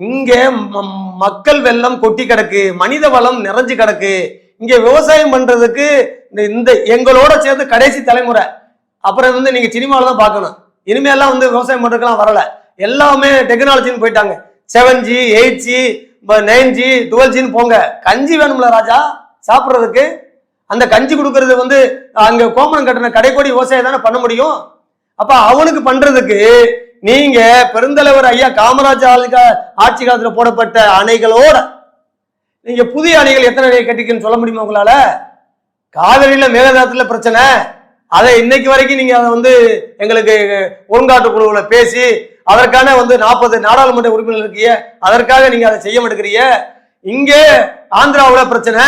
இங்கே ம- மக்கள் வெள்ளம் கொட்டி கிடக்கு மனித வளம் நிறைஞ்சு கிடக்கு. இங்கே விவசாயம் பண்றதுக்கு இந்த- இந்த எங்களோட சேர்ந்து கடைசி தலைமுறை. அப்புறம் வந்து நீங்க சினிமாவில் தான் பார்க்கணும். இனிமேலாம் வந்து விவசாயம் பண்றதுக்கெல்லாம் வரல. எல்லாமே டெக்னாலஜின்னு போயிட்டாங்க. Seven G eight G nine G twelve ஜின்னு போங்க. கஞ்சி வேணும்ல ராஜா சாப்பிட்றதுக்கு. அந்த கஞ்சி கொடுக்கறது வந்து அங்கே கோமணம் கட்டின கடைக்கோடி விவசாயம் தானே பண்ண முடியும்? அப்போ அவனுக்கு பண்ணுறதுக்கு நீங்க பெருந்தலைவர் ஐயா காமராஜ் ஆட்சி காலத்துல போடப்பட்ட அணைகளோட நீங்க புதிய அணைகள் எத்தனை அணை கட்டிக்கன்னு சொல்ல முடியுமா உங்களால? காவிரியில மேகதாத்துல பிரச்சனை. அதை இன்னைக்கு வரைக்கும் நீங்க அதை வந்து எங்களுக்கு ஒழுங்காட்டு குழுவில் பேசி அதற்கான வந்து நாற்பது நாடாளுமன்ற உறுப்பினர் இருக்கீங்க. அதற்காக நீங்க அதை செய்ய மாட்டேங்கிறீங்க. இங்கே ஆந்திராவில் பிரச்சனை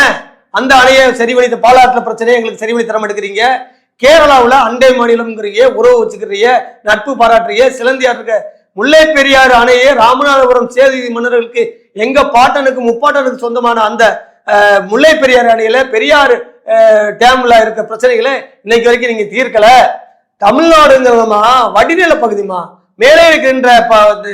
அந்த அணையை சரி பண்ணி பாலாற்றில் பிரச்சனை எங்களுக்கு சரி பண்ணி தர மாட்டேங்கிறீங்க. கேரளாவில் அண்டை மாநிலம்ங்கிறீங்க உறவு வச்சுக்கிறிய நட்பு பாராட்டுறீங்க சிலந்தியாற்றுக்க முல்லை பெரியாறு அணையே ராமநாதபுரம் சேதி மன்னர்களுக்கு எங்க பாட்டனுக்கு முப்பாட்டனுக்கு சொந்தமான அந்த முல்லை பெரியாறு அணையில பெரியாறு டேம்ல இருக்க பிரச்சனைகளை இன்னைக்கு வரைக்கும் நீங்க தீர்க்கல. தமிழ்நாடுங்கிறதுமா வடிநில பகுதிமா? மேலே இருக்கின்ற ப-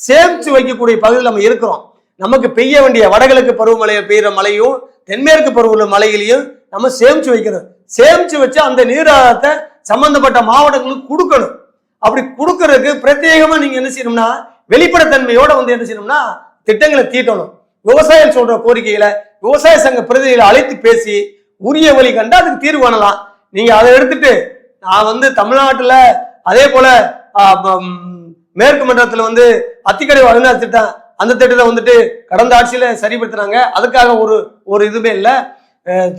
சேமிச்சு வைக்கக்கூடிய பகுதியில் நம்ம இருக்கிறோம். நமக்கு பெய்ய வேண்டிய வடகிழக்கு பருவமழை பெய்யுற மழையும் தென்மேற்கு பருவ மழைகளையும் நம்ம சேமிச்சு வைக்கணும். சேமிச்சு வச்சு அந்த நீராதாரத்தை சம்பந்தப்பட்ட மாவட்டங்களுக்கு கொடுக்கணும். அப்படி கொடுக்கறதுக்கு பிரத்யேகமா நீங்க என்ன செய்யணும்னா வெளிப்படைத்தன்மையோட வந்து என்ன செய்யணும்னா திட்டங்களை தீட்டணும். விவசாயம் சொல்ற கோரிக்கையில விவசாய சங்க பிரதிநிதிகளை அழைத்து பேசி உரிய வழி கண்டு அதுக்கு தீர்வு காணலாம். நீங்க அதை எடுத்துட்டு நான் வந்து தமிழ்நாட்டுல அதே போல மேற்கு மன்றத்தில் வந்து அத்திக்கடை வழங்காத திட்டம் அந்த திட்டத்தை வந்துட்டு கடந்த ஆட்சியில சரிப்படுத்துறாங்க. அதுக்காக ஒரு ஒரு இதுவுமே இல்லை.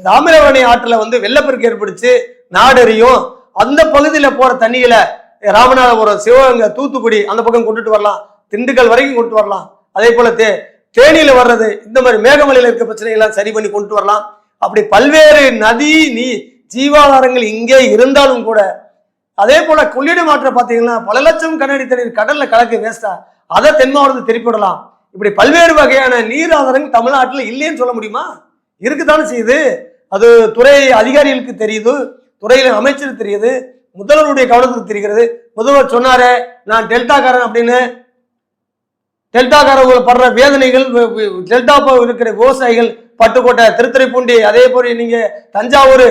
தாமிரபரணி ஆற்றில் வந்து வெள்ளப்பெருக்கு ஏற்படுச்சு நாடறியும் அந்த பகுதியில் போகிற தண்ணிகளை ராமநாதபுரம் சிவகங்கை தூத்துக்குடி அந்த பக்கம் கொண்டுட்டு வரலாம். திண்டுக்கல் வரைக்கும் கொண்டு வரலாம். அதே போல தே தேனியில் வர்றது இந்த மாதிரி மேகமலையில் இருக்க பிரச்சனைகள்லாம் சரி பண்ணி கொண்டு வரலாம். அப்படி பல்வேறு நதி நீ ஜீவாதாரங்கள் இங்கே இருந்தாலும் கூட அதே போல கொள்ளிடம் ஆற்ற பார்த்தீங்கன்னா பல லட்சம் கண்ணாடி தண்ணீர் கடல்ல கலக்கு வேஸ்டா அதை தென் மாவட்டத்தை திருப்பிவிடலாம் இப்படி பல்வேறு வகையான நீர் ஆதாரங்கள் தமிழ்நாட்டில் இல்லைன்னு சொல்ல முடியுமா? இருக்குதானே செய்யுது? அது துறை அதிகாரிகளுக்கு தெரியுது துறையில அமைச்சருக்கு தெரியுது முதல்வருடைய கவனத்துக்கு தெரிகிறது. முதல்வர் சொன்னாரே நான் டெல்டாக்காரன் அப்படின்னு. டெல்டாக்காரர்கள் படுற வேதனைகள் டெல்டா இருக்கிற விவசாயிகள் பட்டுக்கோட்டை திருத்துறைப்பூண்டி அதே போல நீங்க தஞ்சாவூர்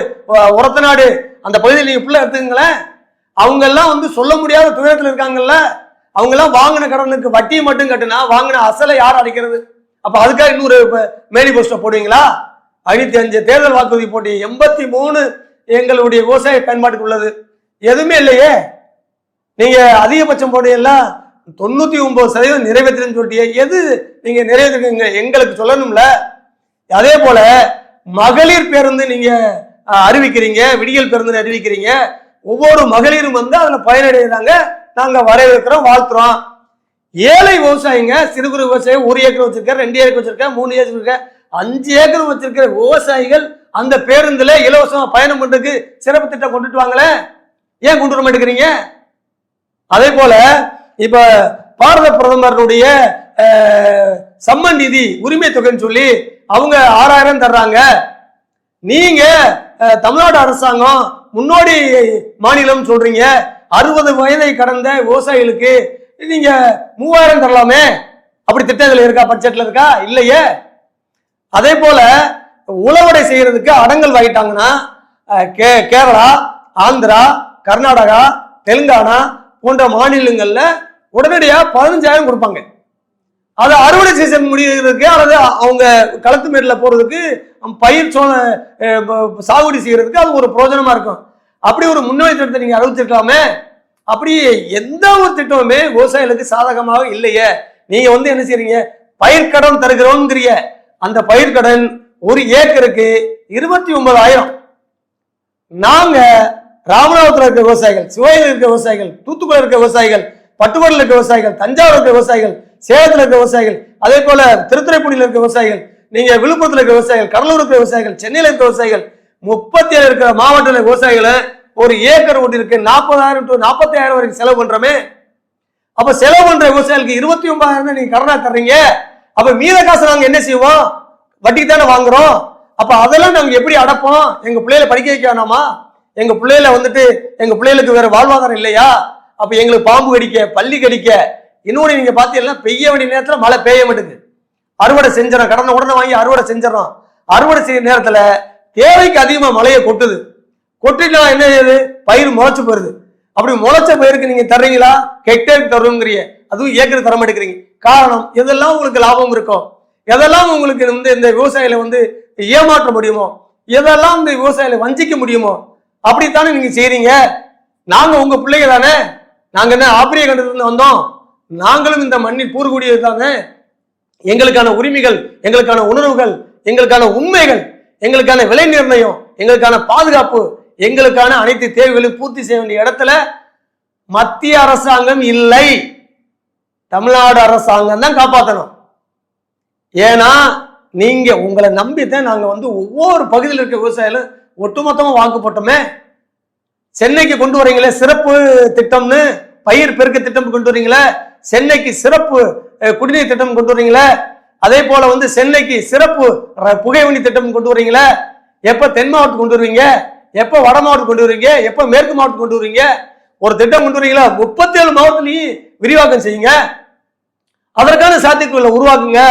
உரத்தநாடு அந்த பகுதியில் நீங்க பிள்ளை எடுத்துங்களேன் அவங்க எல்லாம் வந்து சொல்ல முடியாத துயரத்தில் இருக்காங்கல்ல. அவங்க எல்லாம் வாங்கின கடனுக்கு வட்டியை மட்டும் கட்டுனா வாங்கின அசலை யார் அடைக்கிறது? அப்ப அதுக்காக இன்னொரு மேனி போஸ்டர் போடுவீங்களா? ஐநூத்தி அஞ்சு தேர்தல் வாக்குறுதி போட்டி எண்பத்தி மூணு எங்களுடைய விவசாய பயன்பாட்டுக்கு உள்ளது. எதுவுமே இல்லையே. நீங்க அதிகபட்சம் போட்டியெல்லாம் தொண்ணூத்தி ஒன்பது சதவீதம் நிறைவேற்றுன்னு சொல்லிட்டீங்க எது நீங்க நிறைவேற்றுங்க எங்களுக்கு சொல்லணும்ல. அதே போல மகளிர் பேருந்து நீங்க அறிவிக்கிறீங்க விடியல் பேருந்து அறிவிக்கிறீங்க. ஒவ்வொரு மகளிரும் வந்து அதில் பயனடைகிறாங்க. நாங்க வரவேற்கிறோம் வாழ்த்துறோம். ஏழை விவசாயிங்க சிறு குறு விவசாயி ஒரு ஏக்கர் வச்சிருக்க ரெண்டு ஏக்கர் வச்சிருக்க மூணு ஏக்கர் வச்சிருக்கேன் அஞ்சு ஏக்கர் வச்சிருக்கிற விவசாயிகள் அந்த பேருந்துல இலவசமா பயணம் பண்றதுக்கு சிறப்பு திட்டம் கொண்டுட்டு வாங்களேன் ஏன் கொண்டு வர மாட்டேங்கிறீங்க? அதே போல இப்ப பாரத பிரதமருடைய சம்மன் நிதி உரிமை தொகைன்னு சொல்லி அவங்க ஆறாயிரம் தர்றாங்க. நீங்க தமிழ்நாடு அரசாங்கம் முன்னோடி மாநிலம் சொல்றீங்க. அறுபது வயதை கடந்த விவசாயிகளுக்கு நீங்க மூவாயிரம் தரலாமே. அப்படி திட்டங்கள் இருக்கா? பட்ஜெட்ல இருக்கா? இல்லையே. அதே போல உழவடை செய்யறதுக்கு அடங்கல் வாங்கிட்டாங்கன்னா கே கேரளா ஆந்திரா கர்நாடகா தெலுங்கானா போன்ற மாநிலங்கள்ல உடனடியாக பதினஞ்சாயிரம் கொடுப்பாங்க. அது அறுவடை சீசன் முடிகிறதுக்கு அல்லது அவங்க களத்து மேட்டில் போகிறதுக்கு பயிர் சோளம் சாகுபடி செய்கிறதுக்கு அது ஒரு பிரயோஜனமாக இருக்கும். அப்படி ஒரு முன்னோடி திட்டத்தை நீங்கள் அறிவிச்சிருக்கலாமே? அப்படி எந்த ஒரு திட்டமுமே விவசாயிகளுக்கு சாதகமாக இல்லையே. நீங்கள் வந்து என்ன செய்றீங்க? பயிர்க்கடன் தருகிறோங்கிறீங்க அந்த பயிர்க்கடன் ஒரு ஏக்கருக்கு இருபத்தி ஒன்பதாயிரம் நாங்க ராமநாதபுரத்தில் இருக்க விவசாயிகள் சிவகையில் இருக்க விவசாயிகள் தூத்துக்குடி இருக்க விவசாயிகள் பட்டுக்கோட்டையில் இருக்க விவசாயிகள் தஞ்சாவூர் இருக்க விவசாயிகள் சேலத்தில் இருக்க விவசாயிகள் அதே போல திருத்துறைப்பூடியில் இருக்க விவசாயிகள் நீங்க விழுப்புரத்தில் இருக்க விவசாயிகள் கடலூர் இருக்க விவசாயிகள் சென்னையில் இருக்க விவசாயிகள் முப்பத்தி ஏழு இருக்கிற மாவட்ட விவசாயிகளை ஒரு ஏக்கர் ஒன்று இருக்கு நாற்பதாயிரம் டு நாற்பத்தி ஆயிரம் வரைக்கும் செலவு பண்றோமே அப்ப செலவு பண்ற விவசாயிகளுக்கு இருபத்தி ஒன்பதாயிரம் தான் நீங்க கடனா தர்றீங்க அப்ப மீத காசு நாங்க என்ன செய்வோம்? வட்டிக்கு தானே வாங்குறோம். அப்ப அதெல்லாம் நாங்க எப்படி அடப்போம்? எங்க பிள்ளைகளை படிக்க வைக்க வேணாமா? எங்க பிள்ளைகளை வந்துட்டு எங்க பிள்ளைகளுக்கு வேற வாழ்வாதாரம் இல்லையா? அப்ப எங்களுக்கு பாம்பு கடிக்க பள்ளி கடிக்க இன்னொன்னு நீங்க பாத்தீங்கன்னா பெய்ய வேண்டிய நேரத்துல மழை பெய்ய மாட்டேங்குது அறுவடை செஞ்சிடறோம் கடனை உடனே வாங்கி அறுவடை செஞ்சிடறோம் அறுவடை செய்யற நேரத்துல தேவைக்கு அதிகமா மழையை கொட்டுது. கொட்டினா என்ன செய்யுது? பயிர் முளைச்சு போயிருது அப்படி முளைச்ச பயிருக்கு நீங்க தர்றீங்களா? ஹெக்டேர் தருங்கிறீங்க அதுவும் ஏக்கர் தர மாட்டேங்கிறீங்க காரணம் எதெல்லாம் உங்களுக்கு லாபம் இருக்கும் எதெல்லாம் உங்களுக்கு வந்து இந்த விவசாயில வந்து ஏமாற்ற முடியுமோ எதெல்லாம் இந்த விவசாயில வஞ்சிக்க முடியுமோ அப்படித்தானே நீங்க செய்றீங்க? நாங்க உங்க பிள்ளைங்க தானே? நாங்க என்ன ஆப்பிரிய கண்டத்துல வந்தோம்? நாங்களும் இந்த மண்ணில் பூர்வக்கூடியது தானே? எங்களுக்கான உரிமைகள் எங்களுக்கான உணர்வுகள் எங்களுக்கான உண்மைகள் எங்களுக்கான விலை நிர்ணயம் எங்களுக்கான பாதுகாப்பு எங்களுக்கான அனைத்து தேவைகளையும் பூர்த்தி செய்ய வேண்டிய இடத்துல மத்திய அரசாங்கம் இல்லை. தமிழ்நாடு அரசாங்கம் தான் காப்பாற்றணும் ஏன்னா நீங்க உங்களை நம்பித்தான் நாங்கள் வந்து ஒவ்வொரு பகுதியில் இருக்க விவசாயிகளும் ஒட்டுமொத்தமாக வாக்கு போட்டோமே சென்னைக்கு கொண்டு வரீங்களே சிறப்பு திட்டம்னு பயிர் பெருக்க திட்டம் கொண்டு வரீங்களே சென்னைக்கு சிறப்பு குடிநீர் திட்டம் கொண்டு வரீங்களே அதே போல வந்து சென்னைக்கு சிறப்பு புகைவணி திட்டம் கொண்டு வரீங்களே எப்ப தென் மாவட்டம் கொண்டு வருவீங்க? எப்போ வட மாவட்டம் கொண்டு வரீங்க? எப்போ மேற்கு மாவட்டம் கொண்டு வரீங்க? ஒரு திட்டம் கொண்டு வரீங்களா? முப்பத்தி ஏழு மாவட்டத்திலையும் விரிவாக்கம் செய்யுங்க. அதற்கான சாத்தியக்குள்ள உருவாக்குங்க.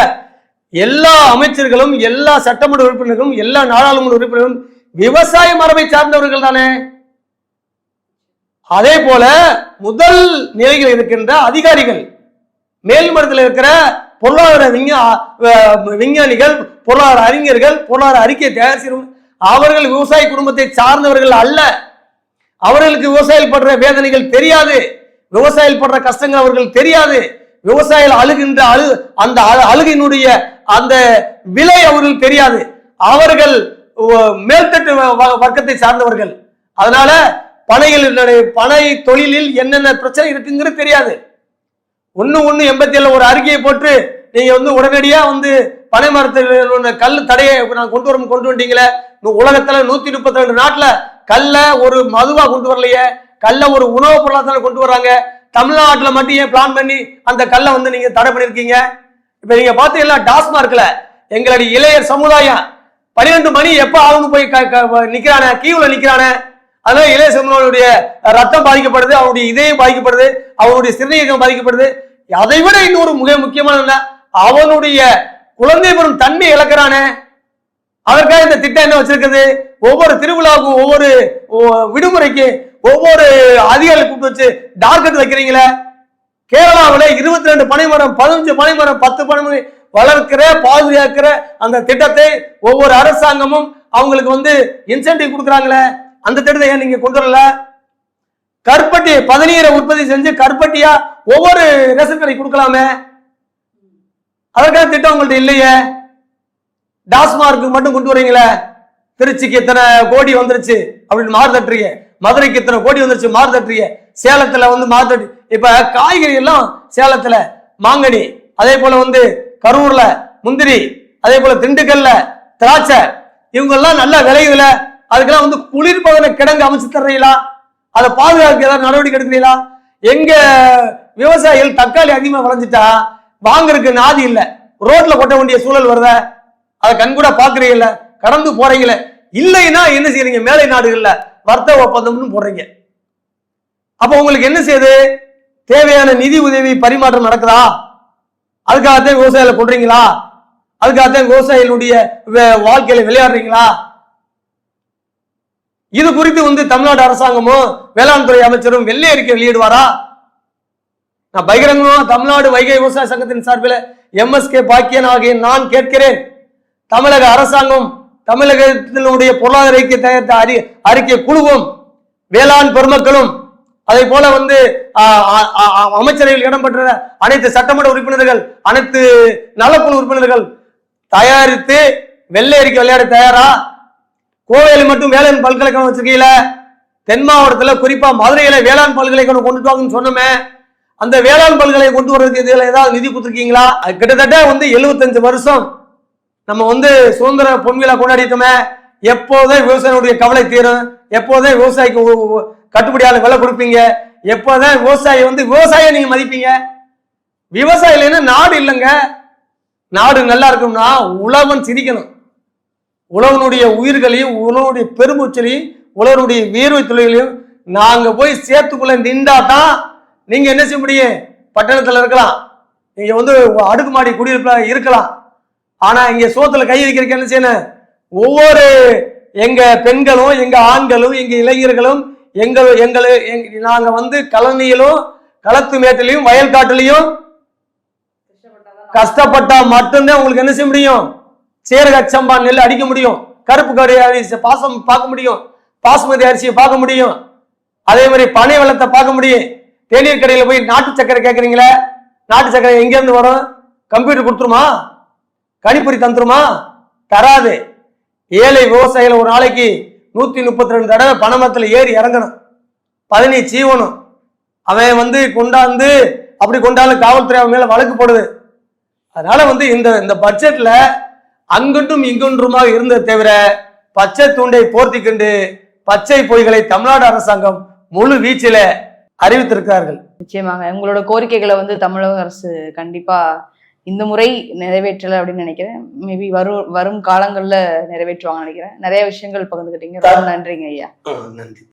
எல்லா அமைச்சர்களும் எல்லா சட்டமன்ற உறுப்பினர்களும் எல்லா நாடாளுமன்ற உறுப்பினர்களும் விவசாய மரபை சார்ந்தவர்கள் தானே? அதே போல முதல் நிலையில் இருக்கின்ற அதிகாரிகள் மேல்மட்டத்தில் இருக்கிற பொருளாதார விஞ்ஞா விஞ்ஞானிகள் பொருளாதார அறிஞர்கள் பொருளாதார அறிக்கை தயார் செய்யும் அவர்கள் விவசாய குடும்பத்தை சார்ந்தவர்கள் அல்ல. அவர்களுக்கு விவசாயிகள் படுற வேதனைகள் தெரியாது. விவசாயிகள் படுற கஷ்டங்கள் அவர்கள் தெரியாது. விவசாயிகள் அழுகின்ற அழு அந்த அழுகினுடைய அந்த விலை அவர்கள் தெரியாது. அவர்கள் மேல்தட்டு வ- வ- வர்க்கத்தை சார்ந்தவர்கள். அதனால பனைகளுடைய பனை தொழிலில் என்னென்ன பிரச்சனை இருக்குங்கிறது தெரியாது. ஒன்று ஒன்று எண்பத்தி ஏழில் ஒரு அறிக்கையை போட்டு நீங்கள் வந்து உடனடியாக வந்து பனை மரத்தில் கல் தடையை நான் கொண்டு வரும் கொண்டு வந்துட்டீங்களே உலகத்துல நூத்தி முப்பத்தி ரெண்டு நாட்டுல கல்ல ஒரு மதுவா கொண்டு வரலையே? கல்ல ஒரு உணவு பொருளாதார கொண்டு வர்றாங்க தமிழ்நாட்டுல மட்டும் ஏன் பிளான் பண்ணி அந்த கல்லை வந்து நீங்க தடை பண்ணிருக்கீங்க? இப்ப நீங்க பாத்தீங்கன்னா டாஸ்மார்க்ல எங்களுடைய இளையர் சமுதாயம் பன்னிரெண்டு மணி எப்ப ஆகும்னு போய் க- க- நிக்கிறானே? கீவுல நிக்கிறானே? அதனால இளைய சமுதாயுடைய ரத்தம் பாதிக்கப்படுது அவனுடைய இதயம் பாதிக்கப்படுது அவனுடைய சிறுநீரகம் பாதிக்கப்படுது. அதை விட இன்னொரு மிக முக்கியமான என்ன, அவனுடைய குழந்தை பெறும் தன்மை இழக்கிறானே. அதற்காக இந்த திட்டம் என்ன வச்சிருக்குது? ஒவ்வொரு திருவிழாவுக்கும் ஒவ்வொரு விடுமுறைக்கு ஒவ்வொரு அதிகாரி கூப்பிட்டு வச்சு டார்கெட் வைக்கிறீங்களே. கேரளாவில் இருபத்தி ரெண்டு பனைமரம் பதினஞ்சு பனைமரம் பத்து பனைமரம் வளர்க்கிற பாதுகாக்கிற அந்த திட்டத்தை ஒவ்வொரு அரசாங்கமும் அவங்களுக்கு வந்து இன்சென்டிவ் கொடுக்குறாங்களே. அந்த திட்டத்தை ஏன் நீங்க கொண்டு வரல? கற்பட்டி பதநீரை உற்பத்தி செஞ்சு கற்பட்டியா ஒவ்வொரு ரேஷன் கொடுக்கலாமே? அதற்கான திட்டம் உங்கள்ட்ட இல்லையே? டாஸ்மார்க்கு மட்டும் கொண்டு வரீங்களே? திருச்சிக்கு இத்தனை கோடி வந்துருச்சு? அப்படின்னு மாறு தட்டுறீங்க. மதுரைக்கு இத்தனை கோடி வந்துருச்சு? மாறு தட்டுறீங்க. சேலத்துல வந்து மாறு தட்டு இப்ப காய்கறி எல்லாம் சேலத்துல. மாங்கனி அதே போல வந்து கரூர்ல முந்திரி அதே போல திண்டுக்கல்ல திராட்சை. இவங்கெல்லாம் நல்லா விளையுதுல அதுக்கெல்லாம் வந்து குளிர்பதன கிடங்கு அமைச்சு தர்றீங்களா? அதை பாதுகாக்க ஏதாவது நடவடிக்கை எடுக்கிறீங்களா? எங்க விவசாயிகள் தக்காளி அதிகமா விளைஞ்சிட்டா வாங்குறதுக்கு நாதி இல்ல. ரோட்ல கொட்ட வேண்டிய சூழல் வருத? அதை கண்கூட பாக்குறீங்கல்ல கடந்து போறீங்கள? இல்லைன்னா என்ன செய்யறீங்க மேலை நாடுகள்ல வர்த்தக ஒப்பந்தம்னு போடுறீங்க. அப்ப உங்களுக்கு என்ன செய்யுது? தேவையான நிதி உதவி பரிமாற்றம் நடக்குதா? அதுக்காகத்தான் விவசாயிகளை கொள்றீங்களா அதுக்காகத்தான் விவசாயிகளுடைய வாழ்க்கையில விளையாடுறீங்களா? இது குறித்து வந்து தமிழ்நாடு அரசாங்கமும் வேளாண் துறை அமைச்சரும் வெள்ளை அறிக்கை வெளியிடுவாரா? நான் பகிரங்கமா தமிழ்நாடு வைகை விவசாய சங்கத்தின் சார்பில் எம்எஸ்கே பாக்கியன் ஆகிய நான் கேட்கிறேன். தமிழக அரசாங்கம் தமிழகத்தினுடைய பொருளாதார ஐக்கிய தயாரித்த அறி அறிக்கை குழுவும் வேளாண் பெருமக்களும் அதே போல வந்து அமைச்சரவையில் இடம்பெற்ற அனைத்து சட்டமன்ற உறுப்பினர்கள் அனைத்து நலக்குழு உறுப்பினர்கள் தயாரித்து வெள்ளை அறிக்கை விளையாட தயாரா? கோவையில் மட்டும் வேளாண் பல்கலைக்கழகம் வச்சிருக்கீங்கள? தென் மாவட்டத்தில் குறிப்பா மதுரையில வேளாண் பல்கலைக்கழகம் கொண்டுட்டு வாங்கன்னு சொன்னோமே. அந்த வேளாண் பல்கலை கொண்டு வர்றதுக்கு இதில் ஏதாவது நிதி கொடுத்துருக்கீங்களா? கிட்டத்தட்ட வந்து 75 வருஷம் நம்ம வந்து சுதந்திர பொன்விழா கொண்டாடிட்டோமே. எப்போதான் விவசாயினுடைய கவலை தீரும். எப்போதும் விவசாயிக்கு கட்டுப்படியால் விலை கொடுப்பீங்க. எப்போதான் விவசாயி வந்து விவசாயியை நீங்க மதிப்பீங்க. விவசாயி இல்லைன்னா நாடு இல்லைங்க. நாடு நல்லா இருக்கும்னா உழவன் சிரிக்கணும். உழவனுடைய உயிர்களையும் உழவனுடைய பெருமூச்சலையும் உழவனுடைய வீர்வை தொழிலையும் நாங்க போய் சேர்த்துக்குள்ள நின்றா தான் நீங்க என்ன செய்ய முடியும்? பட்டணத்துல இருக்கலாம். நீங்க வந்து அடுக்குமாடி குடியிருப்பில் இருக்கலாம். ஆனா இங்க சோத்துல கை வைக்கிறதுக்கு என்ன செய்யணும்? ஒவ்வொரு எங்க பெண்களும் எங்க ஆண்களும் எங்க இளைஞர்களும் எங்கள் எங்களை எங்க- நாங்க வந்து கழனியிலும் களத்து மேட்டிலையும் வயல் காட்டுலையும் கஷ்டப்பட்டா மட்டும்தான் உங்களுக்கு என்ன செய்ய முடியும்? சீரக சம்பா நெல் அடிக்க முடியும். கருப்பு கரை அரிசி பாசம் பார்க்க முடியும். பாசுமதி அரிசியை பார்க்க முடியும். அதே மாதிரி பனை வளத்தை பார்க்க முடியும். தேநீர் கடையில போய் நாட்டு சக்கரை கேட்குறீங்களே நாட்டு சக்கரை எங்க இருந்து வரும்? கம்ப்யூட்டர் கொடுத்துருமா? கணிப்பொறி தந்துருமா? தராது. ஏழை விவசாயிகள் ஒரு நாளைக்கு நூத்தி முப்பத்தி ரெண்டு தடவை பணமத்தில் ஏறி இறங்கணும். பதினி சீவனும் அவன் வந்து கொண்டாந்து அப்படி கொண்டாலும் காவல்துறை அவன் மேல வழக்கு போடுது. அதனால வந்து இந்த இந்த பட்ஜெட்ல அங்கொன்றும் இங்கொன்றுமாக இருந்ததை தவிர பச்சை தூண்டை போர்த்திக்கொண்டு பச்சை பொய்களை தமிழ்நாடு அரசாங்கம் முழு வீச்சில அறிவித்திருக்கிறார்கள். நிச்சயமாங்க உங்களோட கோரிக்கைகளை வந்து தமிழக அரசு கண்டிப்பா இந்த முறை நிறைவேற்றலை அப்படின்னு நினைக்கிறேன். மேபி வரும் வரும் காலங்கள்ல நிறைவேற்றுவாங்கன்னு நினைக்கிறேன். நிறைய விஷயங்கள் பகிர்ந்துக்கிட்டீங்க. ரொம்ப நன்றிங்க ஐயா. நன்றி.